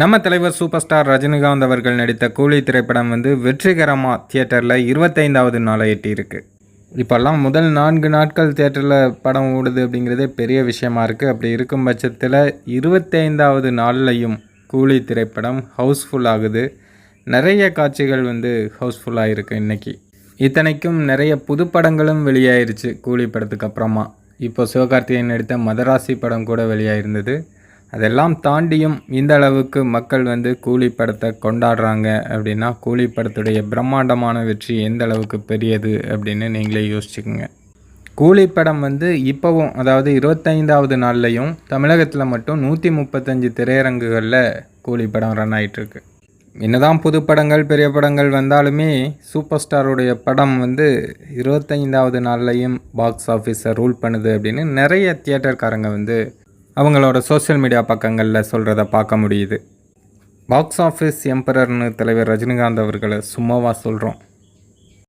நம்ம தலைவர் super star Rajinikanth அவர்கள் நடித்த கூலி திரைப்படம் வந்து வெற்றிகரமாக தியேட்டரில் இருபத்தைந்தாவது நாளை எட்டியிருக்கு. இப்போல்லாம் முதல் நான்கு நாட்கள் தியேட்டரில் படம் ஓடுது அப்படிங்கிறதே பெரிய விஷயமா இருக்குது அப்படி இருக்கும் பட்சத்தில் இருபத்தைந்தாவது நாள்லையும் கூலி திரைப்படம் ஹவுஸ்ஃபுல் ஆகுது. நிறைய காட்சிகள் வந்து ஹவுஸ்ஃபுல்லாக இருக்குது இன்றைக்கி இத்தனைக்கும் நிறைய புது படங்களும் வெளியாயிருச்சு கூலி படத்துக்கு அப்புறமா. இப்போ சிவகார்த்திகேயன் நடித்த மதராசி படம் கூட வெளியாயிருந்தது. அதெல்லாம் தாண்டியும் இந்த அளவுக்கு மக்கள் வந்து கூலி படத்தை கொண்டாடுறாங்க அப்படின்னா கூலி படத்துடைய பிரம்மாண்டமான வெற்றி எந்த அளவுக்கு பெரியது அப்படின்னு நீங்களே யோசிச்சுக்கோங்க. கூலி படம் வந்து இப்போவும் அதாவது இருபத்தைந்தாவது நாள்லையும் தமிழகத்தில் மட்டும் நூற்றி முப்பத்தஞ்சு திரையரங்குகளில் கூலி படம் ரன் ஆயிட்டிருக்கு. என்னதான் புது படங்கள் பெரிய படங்கள் வந்தாலுமே சூப்பர் ஸ்டாருடைய படம் வந்து இருபத்தைந்தாவது நாள்லையும் பாக்ஸ் ஆஃபீஸை ரூல் பண்ணுது அப்படின்னு நிறைய தியேட்டர்காரங்க வந்து அவங்களோட சோஷியல் மீடியா பக்கங்களில் சொல்கிறத பார்க்க முடியுது. பாக்ஸ் ஆஃபீஸ் எம்பரர்னு தலைவர் ரஜினிகாந்த் அவர்களை சும்மாவாக சொல்கிறோம்